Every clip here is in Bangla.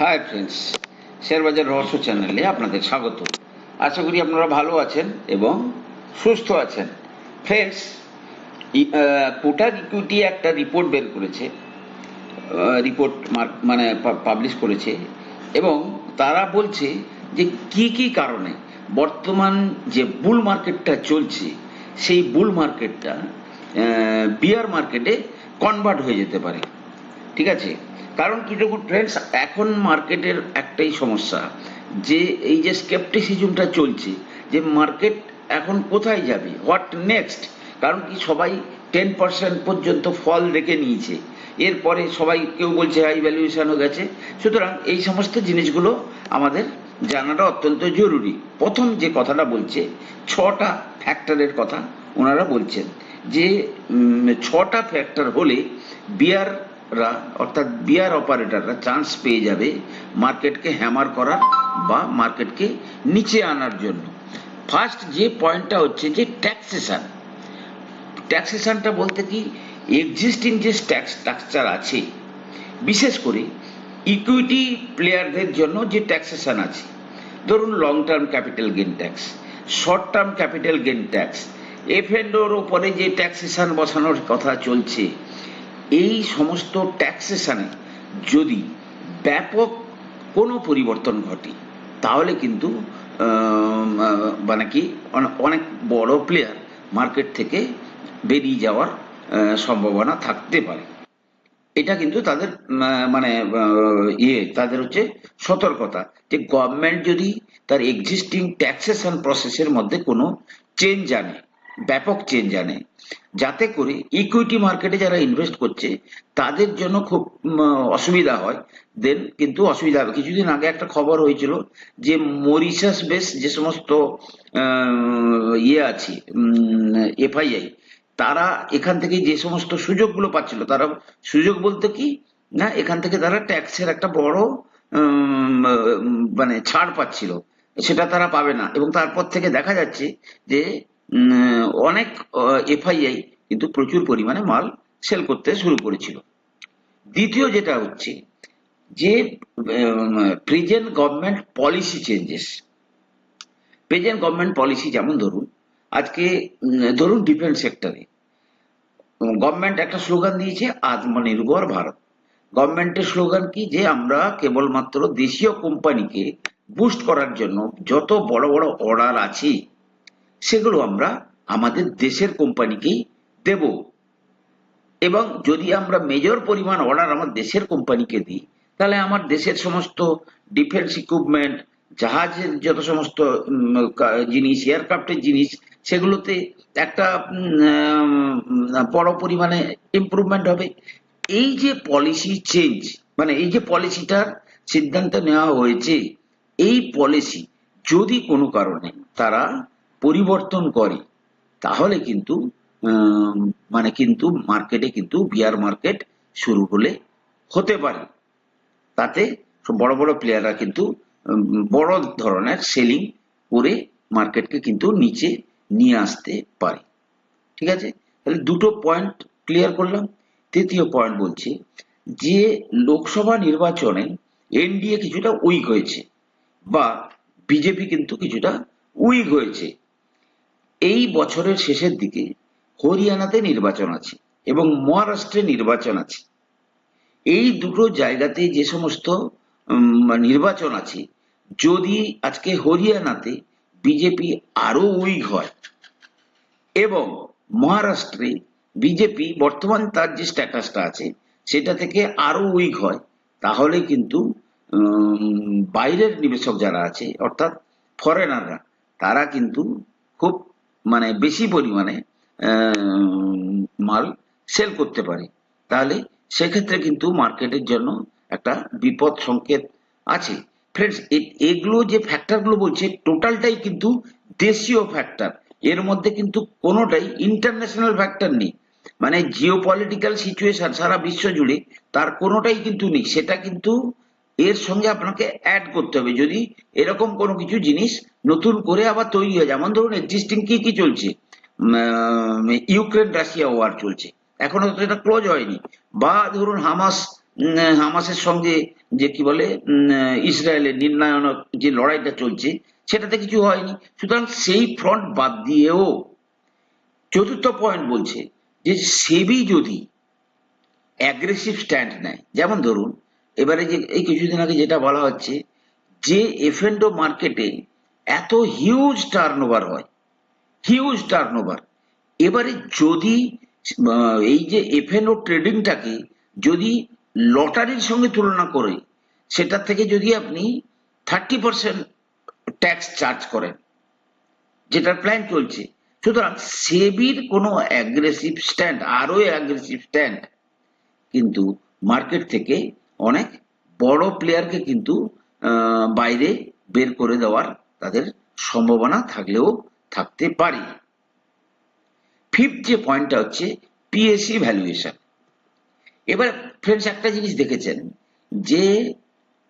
হাই ফ্রেন্ডস শেয়ারবাজার রহস্য চ্যানেলে আপনাদের স্বাগত। আশা করি আপনারা ভালো আছেন এবং সুস্থ আছেন। ফ্রেন্ডস কোটাক ইকুইটি একটা রিপোর্ট বের করেছে রিপোর্ট মানে পাবলিশ করেছে এবং তারা বলছে যে কি কি কারণে বর্তমান যে বুল মার্কেটটা চলছে, সেই বুল মার্কেটটা বিয়ার মার্কেটে কনভার্ট হয়ে যেতে পারে। ঠিক আছে? কারণ কি দেখুন ফ্রেন্ডস এখন মার্কেটের একটাই সমস্যা, যে এই যে স্কেপটিসিজমটা চলছে, যে মার্কেট এখন কোথায় যাবে হোয়াট নেক্সট কারণ কি সবাই টেন পার্সেন্ট পর্যন্ত ফল দেখে নিয়েছে, এরপরে সবাই কেউ বলছে হাই ভ্যালুয়েশনও গেছে, সুতরাং এই সমস্ত জিনিসগুলো আমাদের জানাটা অত্যন্ত জরুরি। প্রথম যে কথাটা বলছে, ছটা ফ্যাক্টরের কথা ওনারা বলছেন, যে ছটা ফ্যাক্টর হলে বিয়ার রা, অর্থাৎ বিয়ার অপারেটররা চান্স পেয়ে যাবে মার্কেটকে হ্যামার করার বা মার্কেটকে নিচে আনার জন্য। ফার্স্ট যে পয়েন্টটা হচ্ছে যে ট্যাক্সেশন ট্যাক্সেশনটা বলতে কি? এক্সিস্টিং যে ট্যাক্স স্ট্রাকচার আছে, বিশেষ করে ইকুইটি প্লেয়ারদের জন্য যে ট্যাক্সেশন আছে, ধরুন long term capital gain tax short term capital gain tax F এফএনডোর ওপরে যে ট্যাক্সেশন বসানোর কথা চলছে এই সমস্ত ট্যাক্সেশনে যদি ব্যাপক কোনো পরিবর্তন ঘটে, তাহলে কিন্তু মানে কি, অনেক বড় প্লেয়ার মার্কেট থেকে বেরিয়ে যাওয়ার সম্ভাবনা থাকতে পারে। এটা কিন্তু তাদের মানে ইয়ে তাদের হচ্ছে সতর্কতা যে গভর্নমেন্ট যদি তার এক্সিস্টিং ট্যাক্সেশন প্রসেসের মধ্যে কোনো চেঞ্জ আনে ব্যাপক চেঞ্জ আনে। যাতে করে ইকুইটি মার্কেটে যারা ইনভেস্ট করছে, তাদের জন্য খুব অসুবিধা হয়। দেন কিন্তু অসুবিধা হবে। কিছুদিন আগে একটা খবর হয়েছিল যে মরিশাস বেস যে সমস্ত ইয়ে আছে এফআইআই, তারা এখান থেকে যে সমস্ত সুযোগগুলো পাচ্ছিল, তারা, সুযোগ বলতে কি? না, এখান থেকে তারা ট্যাক্সের একটা বড় মানে ছাড় পাচ্ছিল। সেটা তারা পাবে না। এবং তারপর থেকে দেখা যাচ্ছে যে অনেক এফআইআই কিন্তু প্রচুর পরিমাণে মাল সেল করতে শুরু করেছিল। দ্বিতীয় যেটা হচ্ছে যে present government policy changes present government policy যেমন ধরুন, আজকে ধরুন ডিফেন্স সেক্টরে গভর্নমেন্ট একটা স্লোগান দিয়েছে, আত্মনির্ভর ভারত। গভর্নমেন্টের স্লোগান কি? যে আমরা কেবলমাত্র দেশীয় কোম্পানিকে বুস্ট করার জন্য যত বড় বড় অর্ডার আছে সেগুলো আমরা আমাদের দেশের কোম্পানিকেই দেব। এবং যদি আমরা মেজর পরিমাণ অর্ডার আমার দেশের কোম্পানিকে দিই, তাহলে আমার দেশের সমস্ত ডিফেন্স ইকুইপমেন্ট জাহাজের যত সমস্ত জিনিস এয়ারক্রাফটের জিনিস, সেগুলোতে একটা বড় পরিমাণে ইম্প্রুভমেন্ট হবে। এই যে পলিসি চেঞ্জ মানে এই যে পলিসিটার সিদ্ধান্ত নেওয়া হয়েছে, এই পলিসি যদি কোনো কারণে তারা পরিবর্তন করে, তাহলে কিন্তু মানে কিন্তু মার্কেটে কিন্তু বিয়ার মার্কেট শুরু হলে হতে পারে। তাতে বড় বড় প্লেয়াররা কিন্তু বড় ধরনের সেলিং করে মার্কেটকে কিন্তু নিচে নিয়ে আসতে পারে। ঠিক আছে? তাহলে দুটো পয়েন্ট ক্লিয়ার করলাম। তৃতীয় পয়েন্ট বলছি, যে লোকসভা নির্বাচনে এনডিএ কিছুটা উইক হয়েছে বা বিজেপি কিন্তু কিছুটা উইক হয়েছে। এই বছরের শেষের দিকে হরিয়ানাতে নির্বাচন আছে এবং মহারাষ্ট্রে নির্বাচন আছে। এই দুটো জায়গাতে যে সমস্ত নির্বাচন আছে, যদি আজকে হরিয়ানাতে বিজেপি আরও উইক হয় এবং মহারাষ্ট্রে বিজেপি বর্তমান তার যে স্ট্যাটাসটা আছে সেটা থেকে আরও উইক হয়, তাহলে কিন্তু বাইরের নিবেশক যারা আছে, অর্থাৎ ফরেনাররা, তারা কিন্তু খুব মানে বেশি পরিমাণে মাল সেল করতে পারে। তাহলে সেক্ষেত্রে কিন্তু মার্কেটের জন্য একটা বিপদ সংকেত আছে। ফ্রেন্ডস এগুলো যে ফ্যাক্টরগুলো বলছে টোটালটাই কিন্তু দেশীয় ফ্যাক্টর এর মধ্যে কিন্তু কোনোটাই ইন্টারন্যাশনাল ফ্যাক্টর নেই। মানে জিও পলিটিক্যাল সিচুয়েশন সারা বিশ্ব জুড়ে তার কোনোটাই কিন্তু নেই। সেটা কিন্তু এর সঙ্গে আপনাকে অ্যাড করতে হবে। যদি এরকম কোনো কিছু জিনিস নতুন করে আবার তৈরি হয় যেমন ধরুন এক্সিস্টিং কি কি চলছে? ইউক্রেন রাশিয়া ওয়ার চলছে। এখনও তো এটা ক্লোজ হয়নি। বা ধরুন, হামাস হামাসের সঙ্গে যে কি বলে ইসরায়েলের নির্ণায়নক যে লড়াইটা চলছে, সেটাতে কিছু হয়নি। সুতরাং সেই ফ্রন্ট বাদ দিয়েও চতুর্থ পয়েন্ট বলছে যে সেবি যদি অ্যাগ্রেসিভ স্ট্যান্ড নেয়, যেমন ধরুন, এবারে যে, এই কিছুদিন আগে যেটা বলা হচ্ছে যে এফএনডো মার্কেটে এত হিউজ টার্ন ওভার হয়। হিউজ টার্ন এবারে যদি এই যে এফএনও ট্রেডিংটাকে যদি লটারির সঙ্গে তুলনা করে, সেটার থেকে যদি আপনি থার্টি পার্সেন্ট ট্যাক্স চার্জ করেন, যেটার প্ল্যান চলছে। সুতরাং সেবির কোনো অ্যাগ্রেসিভ স্ট্যান্ড আরও অ্যাগ্রেসিভ স্ট্যান্ড কিন্তু মার্কেট থেকে অনেক বড় প্লেয়ারকে কিন্তু বাইরে বের করে দেওয়ার তাদের সম্ভাবনা থাকলেও থাকতে পারে। ফিফথ যে পয়েন্টটা হচ্ছে পিএসসি ভ্যালুয়েশন এবার ফ্রেন্ডস একটা জিনিস দেখেছেন যে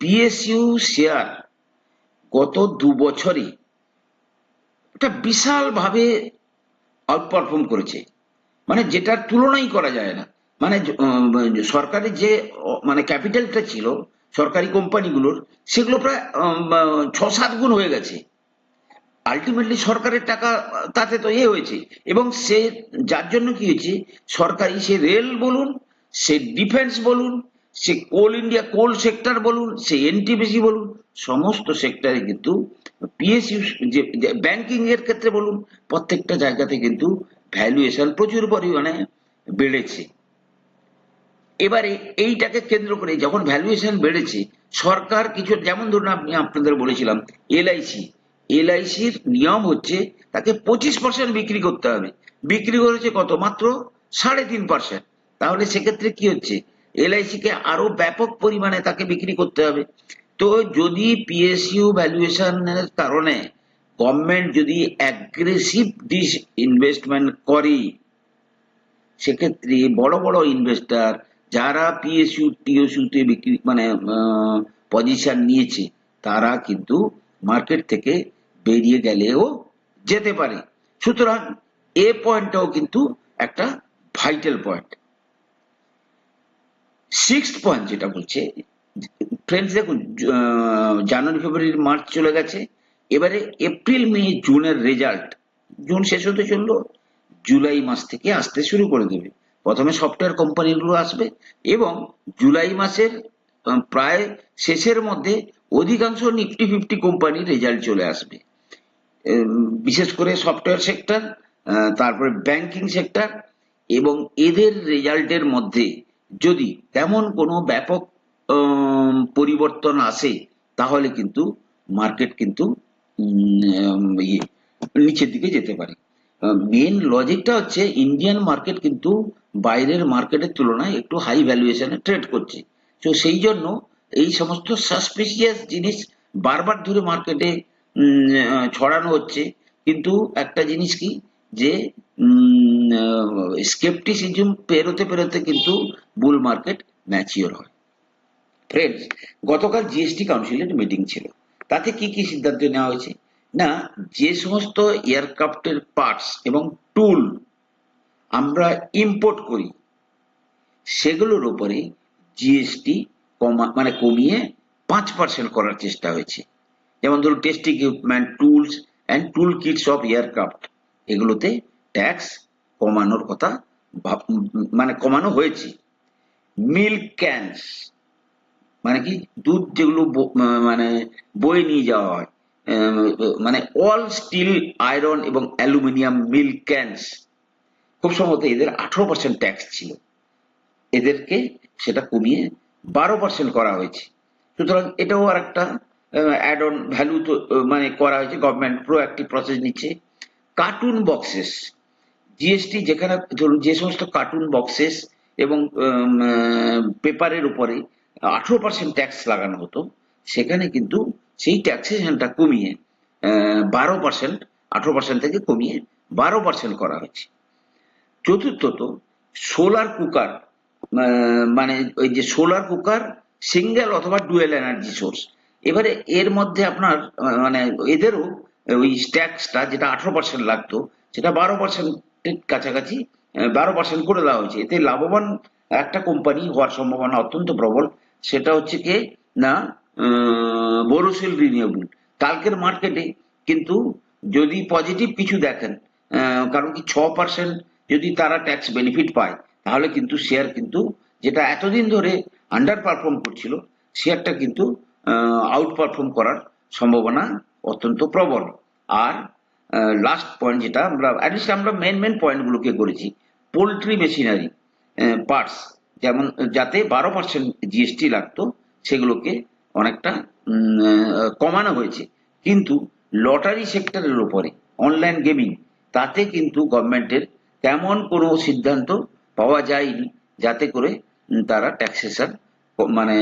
পিএসইউ শেয়ার গত দু বছরে একটা বিশাল ভাবে আউটপারফর্ম করেছে। মানে যেটার তুলনাই করা যায় না। মানে সরকারের যে মানে ক্যাপিটালটা ছিল সরকারি কোম্পানিগুলোর, সেগুলো প্রায় ছ সাত গুণ হয়ে গেছে। আলটিমেটলি সরকারের টাকা, তাতে তো এ হয়েছে। এবং সে, যার জন্য কি হয়েছে, সরকারি সে রেল বলুন, সে ডিফেন্স বলুন, সে কোল ইন্ডিয়া, কোল সেক্টর বলুন, সে এনটিপিসি বলুন, সমস্ত সেক্টরে কিন্তু পিএসইউ যে ব্যাংকিং এর ক্ষেত্রে বলুন, প্রত্যেকটা জায়গাতে কিন্তু ভ্যালুয়েশন প্রচুর পরিমাণে বেড়েছে। এবারে এইটাকে কেন্দ্র করে যখন ভ্যালুয়েশন বেড়েছে, সরকার কিছু, যেমন ধরুন আপনি আপনাদের বলেছিলাম এলআইসি এলআইসির নিয়ম হচ্ছে তাকে পঁচিশ পার্সেন্ট বিক্রি করতে হবে। বিক্রি করেছে কত মাত্র? সাড়ে তিন পার্সেন্ট তাহলে সেক্ষেত্রে কি হচ্ছে? এলআইসি কে আরও ব্যাপক পরিমাণে তাকে বিক্রি করতে হবে। তো যদি পিএসইউ ভ্যালুয়েশনের কারণে গভর্নমেন্ট যদি অ্যাগ্রেসিভ ডিস ইনভেস্টমেন্ট করে সেক্ষেত্রে বড় বড় ইনভেস্টর যারা পিএসইউ টিএসইউ তে বিক্রি মানে পজিশন নিয়েছে, তারা কিন্তু মার্কেট থেকে বেরিয়ে গেলেও যেতে পারে। সুতরাং এ পয়েন্টটাও কিন্তু একটা ভাইটাল পয়েন্ট সিক্সথ পয়েন্ট যেটা বলছে ফ্রেন্ডস দেখুন জানুয়ারি, ফেব্রুয়ারি, মার্চ চলে গেছে। এবারে এপ্রিল, মে, জুনের রেজাল্ট জুন শেষ হতে চলল, জুলাই মাস থেকে আসতে শুরু করে দেবে। প্রথমে সফটওয়্যার কোম্পানিগুলো আসবে এবং জুলাই মাসের প্রায় শেষের মধ্যে অধিকাংশ নিফটি ফিফটি কোম্পানির রেজাল্ট চলে আসবে। বিশেষ করে সফটওয়্যার সেক্টর তারপরে ব্যাংকিং সেক্টর এবং এদের রেজাল্টের মধ্যে যদি তেমন কোনো ব্যাপক পরিবর্তন আসে তাহলে কিন্তু মার্কেট কিন্তু ইয়ে, নিচের দিকে যেতে পারে। মেন লজিকটা হচ্ছে ইন্ডিয়ান মার্কেট কিন্তু বাইরের মার্কেটের তুলনায় একটু হাই ভ্যালুয়েশনে ট্রেড করছে। তো সেই জন্য এই সমস্ত সাসপিসিয়াস জিনিস বারবার ধরে মার্কেটে ছড়ানো হচ্ছে। কিন্তু একটা জিনিস কি? যে স্কেপটিসিজম পেরোতে পেরোতে কিন্তু বুল মার্কেট ম্যাচিওর হয়। ফ্রেন্ডস গতকাল জিএসটি কাউন্সিলের মিটিং ছিল। তাতে কি কি সিদ্ধান্ত নেওয়া হয়েছে? না, যে সমস্ত এয়ারক্রাফটের পার্টস এবং টুল আমরা ইম্পোর্ট করি, সেগুলোর উপরে জিএসটি কমা মানে কমিয়ে পাঁচ পার্সেন্ট করার চেষ্টা হয়েছে। যেমন ধরুন test equipment tools and tool kits of aircraft এগুলোতে ট্যাক্স কমানোর কথা মানে কমানো হয়েছে। মিল্ক ক্যানস মানে কি? দুধ যেগুলো মানে বয়ে নিয়ে যাওয়া হয় মানে অল স্টিল আয়রন এবং অ্যালুমিনিয়াম মিল্ক ক্যানস খুব সম্ভবত এদের আঠারো পার্সেন্ট ট্যাক্স ছিল। এদেরকে সেটা কমিয়ে বারো পার্সেন্ট করা হয়েছে। সুতরাং এটাও আর একটা অ্যাড অন ভ্যালু তো মানে করা হয়েছে। গভর্নমেন্ট প্রো অ্যাক্টিভ প্রসেস নিচ্ছে কার্টুন বক্সেস জিএসটি যেখানে, ধরুন যে সমস্ত কার্টুন বক্সেস এবং পেপারের উপরে আঠেরো পার্সেন্ট ট্যাক্স লাগানো হতো, সেখানে কিন্তু সেই ট্যাক্সেশনটা কমিয়ে বারো পার্সেন্ট আঠেরো পার্সেন্ট থেকে কমিয়ে বারো পার্সেন্ট করা হয়েছে। চতুর্থত সোলার কুকার মানে ওই যে সোলার কুকার সিঙ্গেল অথবা ডুয়েল এনার্জি সোর্স এবারে এর মধ্যে আপনার মানে এদেরও ওই ট্যাক্সটা যেটা আঠারো পার্সেন্ট লাগতো, সেটা বারো পার্সেন্টের কাছাকাছি বারো পার্সেন্ট করে দেওয়া হয়েছে। এতে লাভবান একটা কোম্পানি হওয়ার সম্ভাবনা অত্যন্ত প্রবল। সেটা হচ্ছে কি, না বোরোসিল রিনিউয়েবল কালকের মার্কেটে কিন্তু যদি পজিটিভ কিছু দেখেন কারণ কি ছ পার্সেন্ট যদি তারা ট্যাক্স বেনিফিট পায়, তাহলে কিন্তু শেয়ার কিন্তু যেটা এতদিন ধরে আন্ডার পারফর্ম করছিল শেয়ারটা কিন্তু আউট পারফর্ম করার সম্ভাবনা অত্যন্ত প্রবল। আর লাস্ট পয়েন্ট যেটা আমরা অ্যাটলিস্ট আমরা মেন মেন পয়েন্টগুলোকে করেছি পোলট্রি মেশিনারি পার্টস যেমন যাতে বারো পার্সেন্ট জিএসটি লাগতো, সেগুলোকে অনেকটা কমানো হয়েছে। কিন্তু লটারি সেক্টরের উপরে অনলাইন গেমিং তাতে কিন্তু গভর্নমেন্টের তেমন কোনো সিদ্ধান্ত পাওয়া যায়নি, যাতে করে তারা ট্যাক্সেশন মানে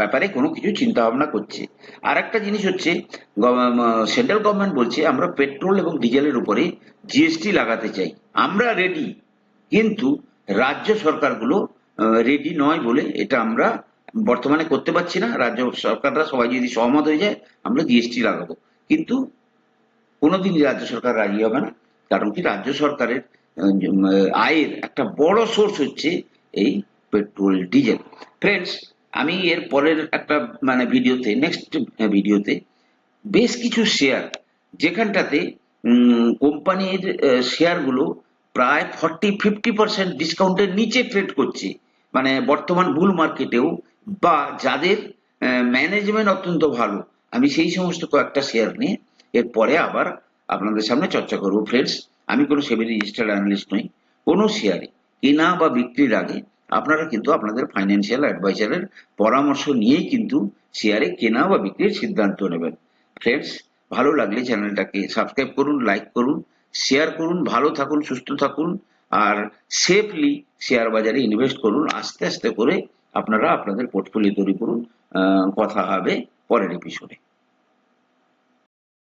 ব্যাপারে কোনো কিছু চিন্তা ভাবনা করছে। আর একটা জিনিস হচ্ছে সেন্ট্রাল গভর্নমেন্ট বলছে, আমরা পেট্রোল এবং ডিজেলের উপরে জিএসটি লাগাতে চাই। আমরা রেডি কিন্তু রাজ্য সরকারগুলো রেডি নয় বলে এটা আমরা বর্তমানে করতে পারছি না, রাজ্য সরকাররা সবাই যদি সহমত হয়ে যায়, আমরা জিএসটি লাগাবো। কিন্তু কোনোদিনই রাজ্য সরকার রাজি হবে না, কারণ কি রাজ্য সরকারের আয়ের একটা বড় সোর্স হচ্ছে এই পেট্রোল, ডিজেল। ফ্রেন্ডস আমি এর পরের একটা মানে ভিডিওতে নেক্সট ভিডিওতে বেশ কিছু শেয়ার যেখানটাতে কোম্পানির শেয়ারগুলো প্রায় ফর্টি ফিফটি পার্সেন্ট ডিসকাউন্টের নিচে ট্রেড করছে। মানে বর্তমান বুল মার্কেটেও বা যাদের ম্যানেজমেন্ট অত্যন্ত ভালো, আমি সেই সমস্ত কয়েকটা শেয়ার নিয়ে এরপরে আবার আপনাদের সামনে চর্চা করব। ফ্রেন্ডস আমি কোনো সেভি রেজিস্টার্ড অ্যানালিস্ট নই, কোনো শেয়ারে কেনা বা বিক্রির আগে আপনারা কিন্তু আপনাদের ফাইন্যান্সিয়াল অ্যাডভাইজারের পরামর্শ নিয়েই কিন্তু শেয়ারে কেনা বা বিক্রির সিদ্ধান্ত নেবেন। ফ্রেন্ডস ভালো লাগলে চ্যানেলটাকে সাবস্ক্রাইব করুন লাইক করুন শেয়ার করুন, ভালো থাকুন, সুস্থ থাকুন, আর সেফলি শেয়ার বাজারে ইনভেস্ট করুন, আস্তে আস্তে করে আপনারা আপনাদের পোর্টফোলিও তৈরি করুন কথা হবে পরের এপিসোডে